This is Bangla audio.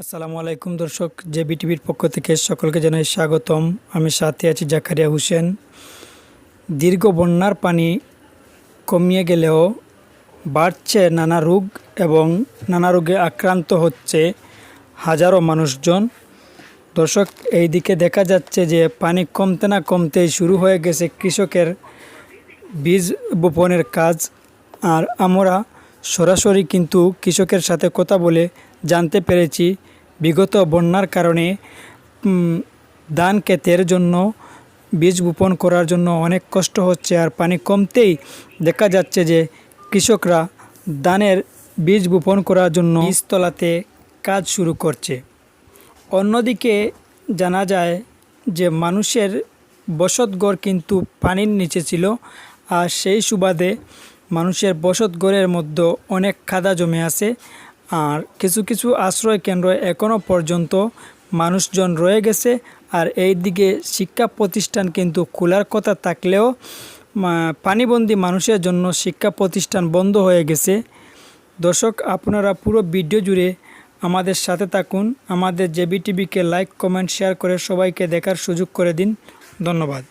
আসসালামু আলাইকুম দর্শক, জে বিটিভির পক্ষ থেকে সকলকে জানাই স্বাগতম। আমি সাথে আছি জাকারিয়া হোসেন। দীর্ঘ বন্যার পানি কমিয়ে গেলেও বাড়ছে নানা রোগ এবং নানা রোগে আক্রান্ত হচ্ছে হাজারো মানুষজন। দর্শক, এই দিকে দেখা যাচ্ছে যে পানি কমতে না কমতেই শুরু হয়ে গেছে কৃষকের বীজ বপনের কাজ। আর আমরা সরাসরি কিন্তু কৃষকের সাথে কথা বলে জানতে পেরেছি, বিগত বন্যার কারণে ধান ক্ষেতের জন্য, বীজ বপন করার জন্য অনেক কষ্ট হচ্ছে আর পানি কমতেই দেখা যাচ্ছে যে কৃষকরা ধানের বীজ বপন করার জন্য বীজতলাতে কাজ শুরু করছে। অন্যদিকে জানা যায় যে মানুষের বসতঘর কিন্তু পানির নিচে ছিল আর সেই সুবাদে মানুষের বসতঘরের মধ্যে অনেক খাদা জমে আছে আর কিছু কিছু আশ্রয় কেন্দ্র এখনও পর্যন্ত মানুষজন রয়ে গেছে। আর এই দিকে শিক্ষা প্রতিষ্ঠান কিন্তু খোলার কথা থাকলেও পানিবন্দী মানুষের জন্য শিক্ষা প্রতিষ্ঠান বন্ধ হয়ে গেছে। দর্শক, আপনারা পুরো ভিডিও জুড়ে আমাদের সাথে থাকুন। আমাদের জেবি টিভিকে লাইক, কমেন্ট, শেয়ার করে সবাইকে দেখার সুযোগ করে দিন। ধন্যবাদ।